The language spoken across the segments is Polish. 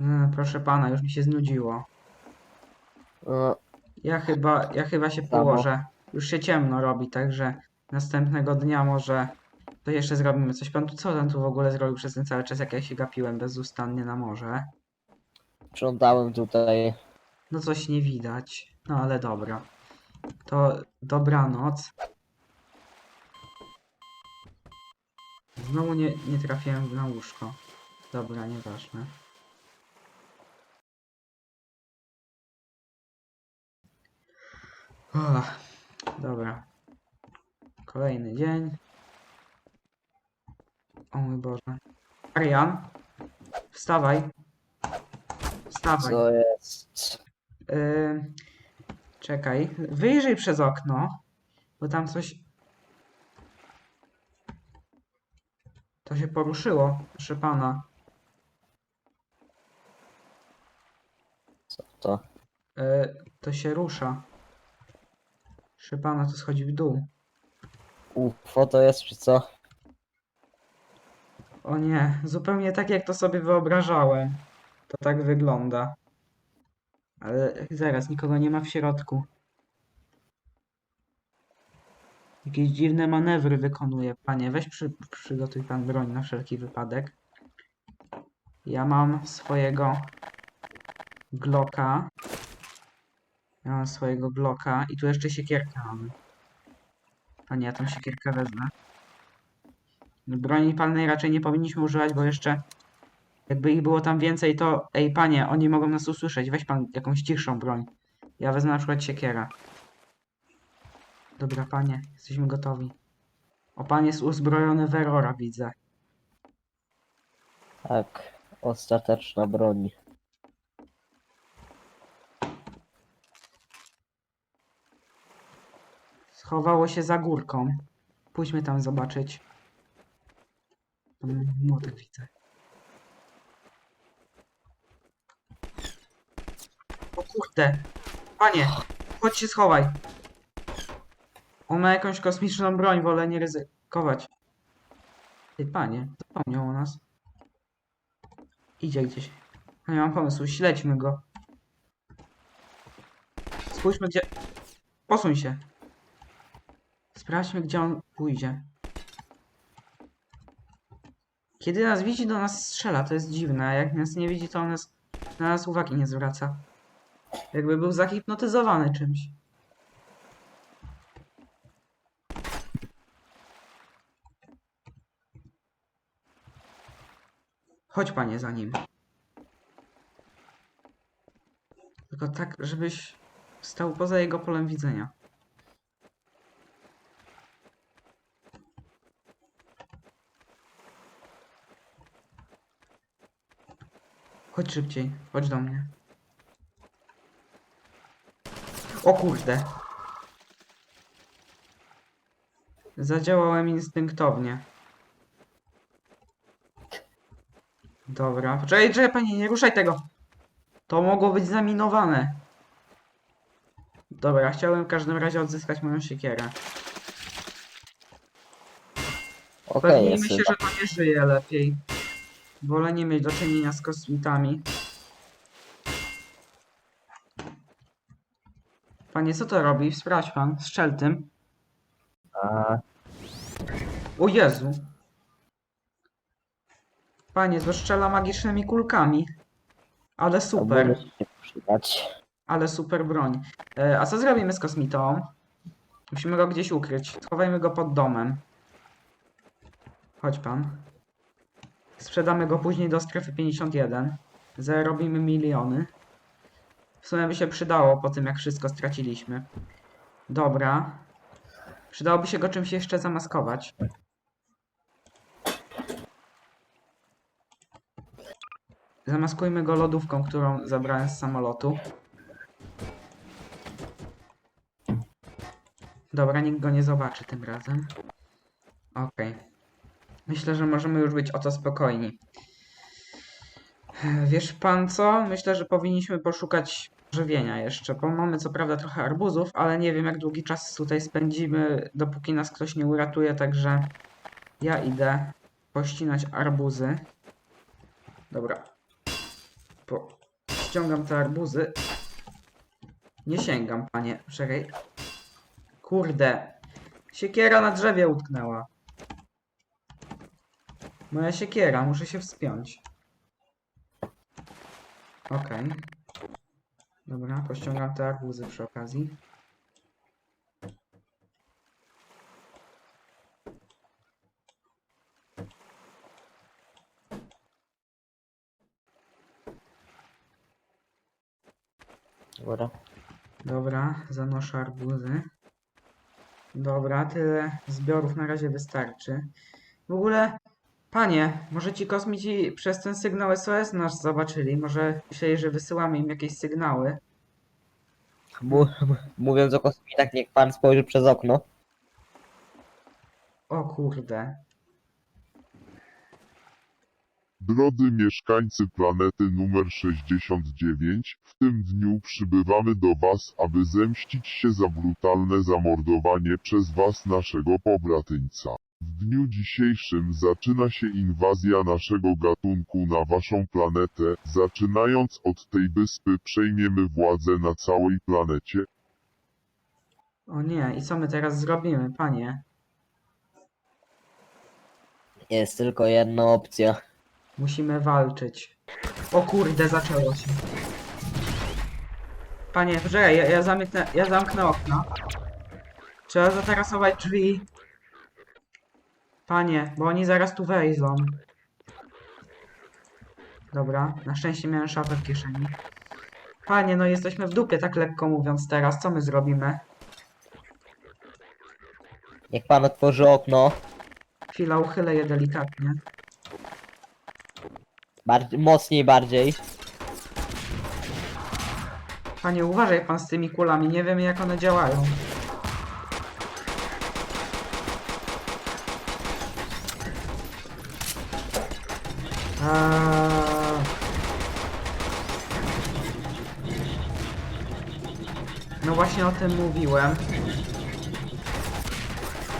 Mm, proszę pana, już mi się znudziło. No, Ja chyba, ja chyba się Samo. położę. Już się ciemno robi, także następnego dnia może to jeszcze zrobimy coś. Pan tu co pan tu w ogóle zrobił przez ten cały czas, jak ja się gapiłem bezustannie na morze? sprzątałem tutaj. No coś nie widać. No ale dobra. To dobranoc. Znowu nie, nie trafiłem na łóżko. Dobra, nieważne. Dobra. Kolejny dzień. O mój Boże. Arian, wstawaj. Wstawaj. Co jest? Yy, czekaj, wyjrzyj przez okno, bo tam coś. To się poruszyło, proszę pana. Co to? Yy, to się rusza. Proszę pana, to schodzi w dół. UFO to jest, czy co? O nie, zupełnie tak jak to sobie wyobrażałem. To tak wygląda. Ale zaraz, nikogo nie ma w środku. Jakieś dziwne manewry wykonuje, panie. Weź przy, przygotuj pan broń na wszelki wypadek. Ja mam swojego Glocka. Ja mam swojego Glocka i tu jeszcze siekierkę mamy. Panie, ja tą siekierkę wezmę. Broni palnej raczej nie powinniśmy używać, bo jeszcze jakby ich było tam więcej, to ej panie, oni mogą nas usłyszeć. Weź pan jakąś cichszą broń. Ja wezmę na przykład siekierę. Dobra panie, jesteśmy gotowi. O pan jest uzbrojony w errora, widzę. Tak, ostateczna broń. Schowało się za górką. Pójdźmy tam zobaczyć. Tam młotek widzę. O kurde. Panie, chodź się schowaj. On ma jakąś kosmiczną broń, wolę nie ryzykować. Ty panie, zapomniał o nas. Idzie gdzieś. Ja nie mam pomysłu, śledźmy go. Spójrzmy gdzie... Posuń się. Sprawdźmy, gdzie on pójdzie. Kiedy nas widzi, do nas strzela. To jest dziwne. A jak nas nie widzi, to on nas, na nas uwagi nie zwraca. Jakby był zahipnotyzowany czymś. Chodź, panie, za nim. Tylko tak, żebyś stał poza jego polem widzenia. Chodź szybciej, chodź do mnie. O kurde. Zadziałałem instynktownie. Dobra, poczekaj, czekaj panie, nie ruszaj tego. To mogło być zaminowane. Dobra, chciałem w każdym razie odzyskać moją siekierę. Okej, Upewnijmy jest się, chyba. że to nie żyje lepiej. Wolę nie mieć do czynienia z kosmitami. Panie, co to robi? Sprawdź pan, strzel tym. A, O Jezu! Panie, to strzela magicznymi kulkami. Ale to super, może się przydać. ale super broń. E, a co zrobimy z kosmitą? Musimy go gdzieś ukryć. Schowajmy go pod domem. Chodź pan. Sprzedamy go później do strefy 51. Zarobimy miliony. W sumie by się przydało po tym, jak wszystko straciliśmy. Dobra. Przydałoby się go czymś jeszcze zamaskować. Zamaskujmy go lodówką, którą zabrałem z samolotu. Dobra, nikt go nie zobaczy tym razem. Okej. Myślę, że możemy już być o to spokojni. Wiesz pan co? Myślę, że powinniśmy poszukać żywienia jeszcze, bo mamy co prawda trochę arbuzów, ale nie wiem jak długi czas tutaj spędzimy, dopóki nas ktoś nie uratuje, także ja idę pościnać arbuzy. Dobra. Po... Ściągam te arbuzy. Nie sięgam, panie. Czekaj. Kurde. Siekiera na drzewie utknęła. Moja siekiera, muszę się wspiąć. Okej. Dobra, pościągam te arbuzy przy okazji. Dobra. Dobra, zanoszę arbuzy. Dobra, tyle zbiorów na razie wystarczy. W ogóle, panie, może ci kosmici przez ten sygnał SOS nas zobaczyli? Może myśleli, że wysyłamy im jakieś sygnały? Mu- mówiąc o kosmitach, niech pan spojrzy przez okno. O kurde. Drodzy mieszkańcy planety numer 69, w tym dniu przybywamy do Was, aby zemścić się za brutalne zamordowanie przez Was naszego pobratyńca. W dniu dzisiejszym zaczyna się inwazja naszego gatunku na Waszą planetę. Zaczynając od tej wyspy przejmiemy władzę na całej planecie. O nie, i co my teraz zrobimy, panie? Jest tylko jedna opcja. Musimy walczyć. O kurde, zaczęło się. Panie, poczekaj, ja, ja, zamknę, ja zamknę okno. Trzeba zatarasować drzwi. Panie, bo oni zaraz tu wejdą. Dobra, na szczęście miałem szafę w kieszeni. Panie, no jesteśmy w dupie, tak lekko mówiąc teraz. Co my zrobimy? Niech pan otworzy okno. Chwila, uchylę je delikatnie. Bardziej, mocniej bardziej. Panie, uważaj pan z tymi kulami, nie wiemy jak one działają. Aaaa. No właśnie o tym mówiłem.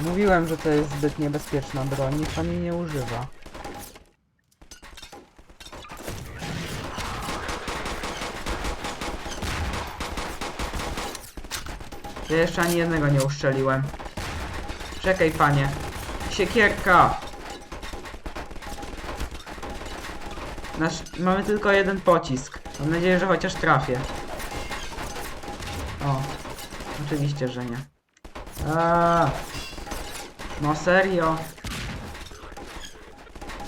Mówiłem, że to jest zbyt niebezpieczna broń, niech pan jej nie używa. Ja jeszcze ani jednego nie uszczeliłem. Czekaj, panie. Siekierka! Nasz... Mamy tylko jeden pocisk. Mam nadzieję, że chociaż trafię. O. Oczywiście, że nie. No serio?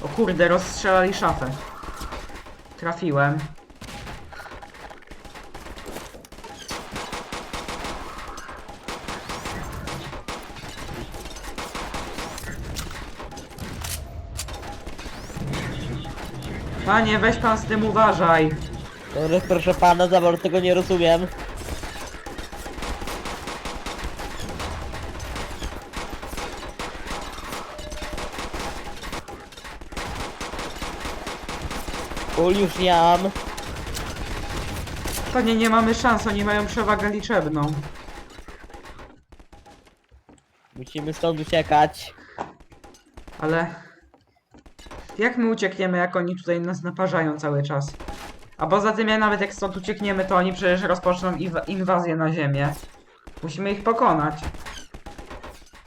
O kurde, rozstrzelali szafę. Trafiłem. Panie, weź pan z tym uważaj. Dobry, proszę pana, za bardzo tego nie rozumiem. Kul już nie mam. Panie, nie mamy szans, oni mają przewagę liczebną. Musimy stąd uciekać. Ale... Jak my uciekniemy, jak oni tutaj nas naparzają cały czas? A poza tym, ja nawet jak stąd uciekniemy, to oni przecież rozpoczną inwazję na Ziemię. Musimy ich pokonać.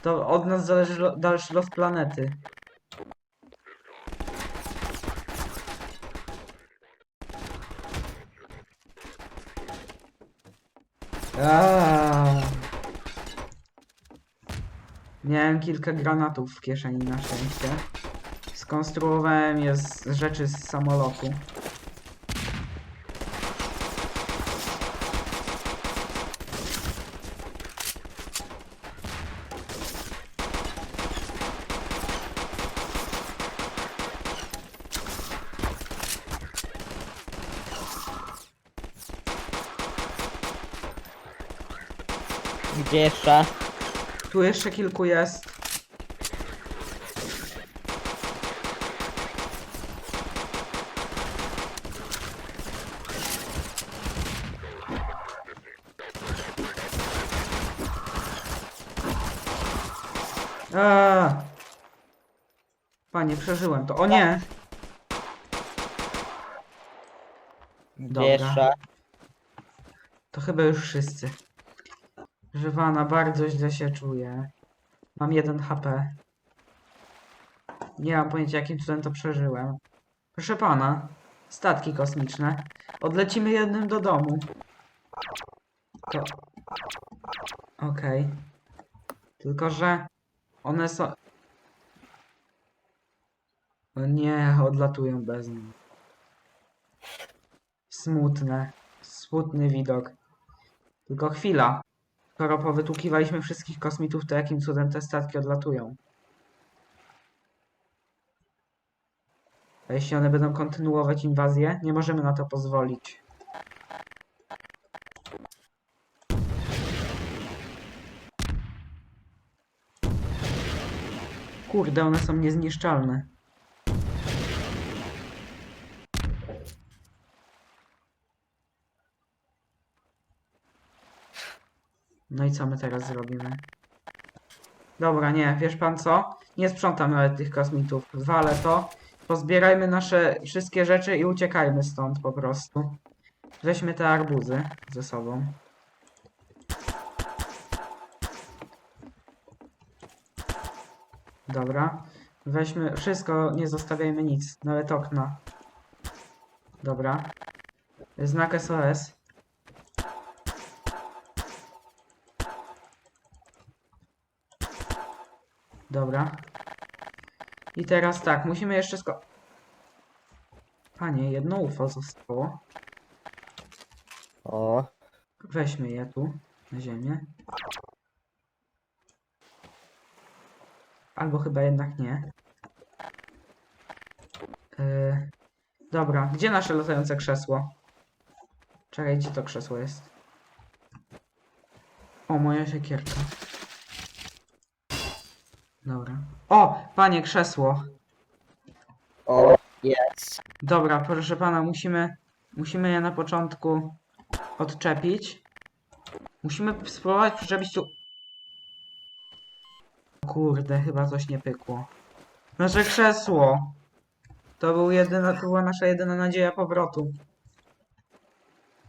To od nas zależy lo- dalszy los planety. Aaaa. Miałem kilka granatów w kieszeni na szczęście. Skonstruowałem je z rzeczy z samolotu. Gdzie jeszcze? Tu jeszcze kilku jest. Eee. Panie, przeżyłem to. O nie! Dobra. To chyba już wszyscy. Żywana, bardzo źle się czuję. Mam 1 HP. Nie mam pojęcia, jakim cudem to przeżyłem. Proszę pana, statki kosmiczne. Odlecimy jednym do domu. To... Okej. Tylko, że one są... O nie, odlatują bez mnie. Smutne. Smutny widok. Tylko chwila. Skoro powytłukiwaliśmy wszystkich kosmitów, to jakim cudem te statki odlatują? A jeśli one będą kontynuować inwazję, nie możemy na to pozwolić. Kurde, one są niezniszczalne. No i co my teraz zrobimy? Dobra, nie, wiesz pan co? Nie sprzątam nawet tych kosmitów. Walę to. Pozbierajmy nasze wszystkie rzeczy i uciekajmy stąd po prostu. Weźmy te arbuzy ze sobą. Dobra. Weźmy wszystko, nie zostawiajmy nic, nawet okna. Dobra. Znak SOS. Dobra. I teraz tak, musimy jeszcze sko... Panie, jedno UFO zostało. O, Weźmy je tu, na ziemię. Albo chyba jednak nie. Yy, dobra, gdzie nasze latające krzesło? Czekaj, gdzie to krzesło jest? O, moja siekierka. Dobra. O, panie, krzesło. o, jest. Dobra, proszę pana, musimy, musimy je na początku odczepić. Musimy spróbować przyczepić tu... Kurde, chyba coś nie pykło. Nasze krzesło! To, był jedyna, to była nasza jedyna nadzieja powrotu.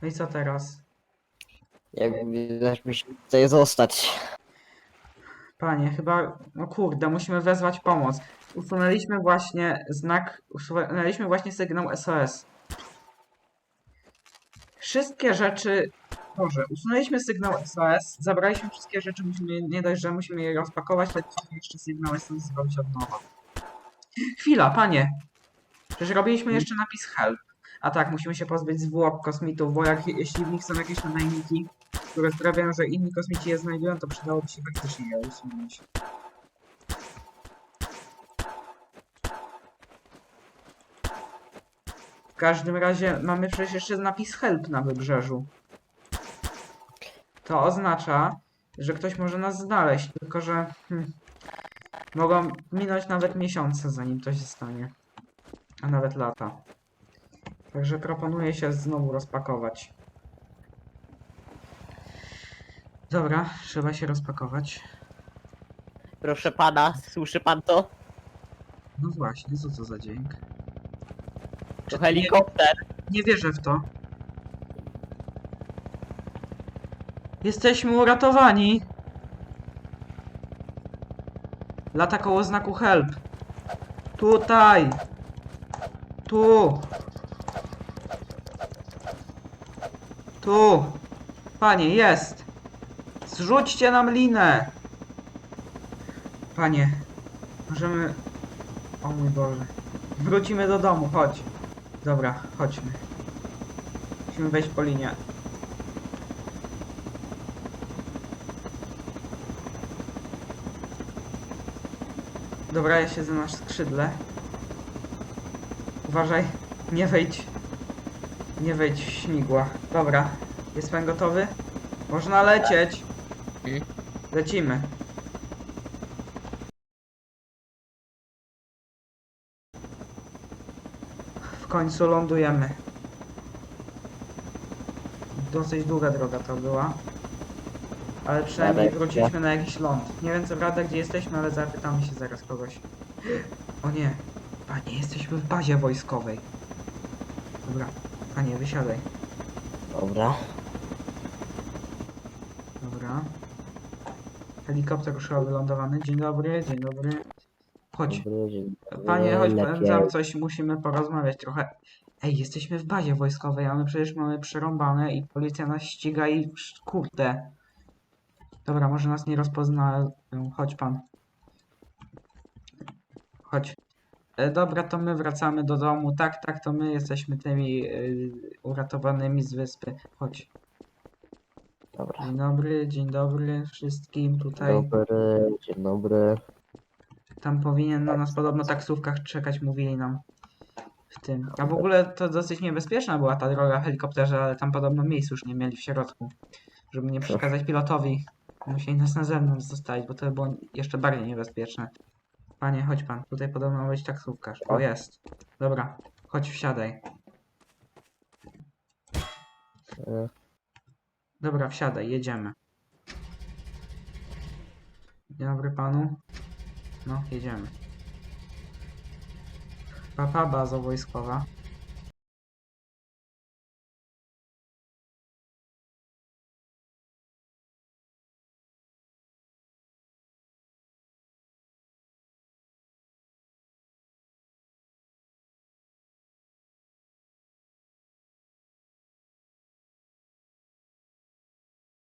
No i co teraz? Jak widać, musimy tutaj zostać. Panie, chyba... No kurde, musimy wezwać pomoc. Usunęliśmy właśnie znak... Usunęliśmy właśnie sygnał SOS. Wszystkie rzeczy... Boże, usunęliśmy sygnał SOS, zabraliśmy wszystkie rzeczy, musimy, nie dość, że musimy je rozpakować, musimy jeszcze sygnał SOS zrobić od nowa. Chwila, panie! Przecież robiliśmy jeszcze napis help. A tak, musimy się pozbyć zwłok kosmitów, bo jak, jeśli w nich są jakieś nadajniki, które sprawiają, że inni kosmici je znajdują, to przydałoby się faktycznie je usunąć. W każdym razie mamy przecież jeszcze napis help na wybrzeżu. To oznacza, że ktoś może nas znaleźć, tylko że hmm, mogą minąć nawet miesiące, zanim to się stanie. A nawet lata. Także proponuję się znowu rozpakować. Dobra, trzeba się rozpakować. Proszę pana, słyszy pan to? No właśnie, co to za dźwięk? To helikopter. Nie wierzę w to. Jesteśmy uratowani. Lata koło znaku help. Tutaj. Tu. Tu. Panie, jest. Zrzućcie nam linę. Panie, możemy... O mój Boże. Wrócimy do domu, chodź. Dobra, chodźmy. Musimy wejść po linię. Dobra, ja siedzę na skrzydle. Uważaj, nie wejdź. Nie wejdź w śmigła. Dobra, jest pan gotowy? Można lecieć. Lecimy. W końcu lądujemy. Dosyć długa droga to była. Ale przynajmniej wróciliśmy na jakiś ląd. Nie wiem co prawda gdzie jesteśmy, ale zapytamy się zaraz kogoś. O nie. Panie, jesteśmy w bazie wojskowej. Dobra. Panie, wysiadaj. Dobra. Dobra. Helikopter już wylądowany. Dzień dobry, dzień dobry. Chodź. Dobry, dzień Panie, chodź, powiem wam coś, musimy porozmawiać trochę. Ej, jesteśmy w bazie wojskowej, a my przecież mamy przerąbane i policja nas ściga i kurde. Dobra, może nas nie rozpozna. Chodź pan. Chodź. E, dobra, to my wracamy do domu. Tak, tak, to my jesteśmy tymi y, uratowanymi z wyspy. Chodź. Dobra. Dzień dobry, dzień dobry wszystkim tutaj. Dobry, dzień dobry. Tam powinien na nas podobno taksówkach czekać, mówili nam w tym. A w ogóle to dosyć niebezpieczna była ta droga w helikopterze, ale tam podobno miejsc już nie mieli w środku. Żeby nie przeszkadzać pilotowi, musieli nas na zewnątrz zostawić, bo to by było jeszcze bardziej niebezpieczne. Panie, chodź pan, tutaj podobno ma być taksówkarz. O, jest. Dobra, chodź wsiadaj. Dobra, wsiadaj, jedziemy. Dzień dobry panu. No, jedziemy. Papa, baza wojskowa.